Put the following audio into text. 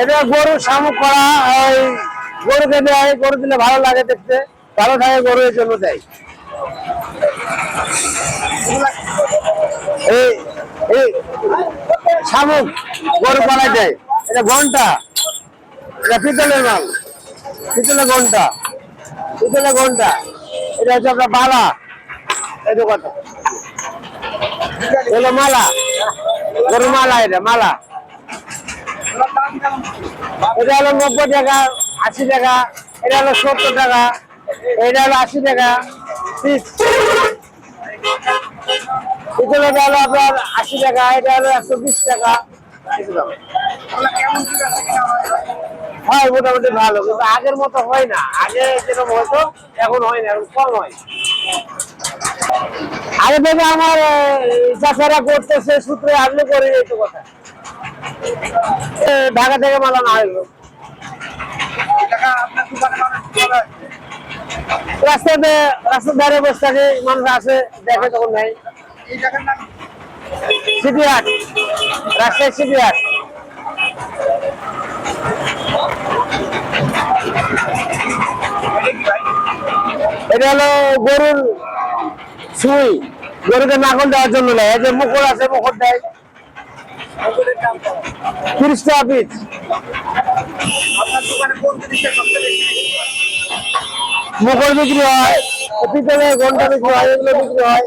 এটা গরু শামুক করা ওই গরুকে দেয়, গরু দিলে ভালো লাগে দেখতে, ভালো থাকে গরু এর জন্য দেয়। এই এই শামুক গরু পালাই দেয়, এটা ঘণ্টা। এটা পিতলের মাল, পিতলের ঘণ্টা পিতলের ঘণ্টা। এটা হচ্ছে আপনার বালা তো কথা হলো মালা গরু মালা এটা, মালা। এটা হলো নব্বই টাকা, আশি টাকা, এটা হলো সত্তর টাকা, এটা হলো আশি টাকা পিতলেটা হলো আপনার আশি টাকা, এটা হলো একশো বিশ টাকা। হয়, মোটামুটি ভালো, কিন্তু আগের মতো হয় না। আগে যেরকম হতো, এখন হয় না, এখন কম হয়। আগে থেকে আমার চাষারা করতেছে, সূত্রে আপনি করে এই কথা। ঢাকা থেকে মালা না হইল রাস্তাতে, রাস্তার ধারে বসে থাকে, মানুষ আসে, দেখে তখন নেই। সিটি হাট রাজশাহী সিটি হাট এটা হলো গরুর সুই। গরুকে নাকল দেওয়ার জন্য নেয়। যে মুখর আছে মুখর দেয়। তিরিশ পিস। মুখর বিক্রি হয় পিতলের ঘণ্টা বিক্রি হয় এগুলো বিক্রি হয়।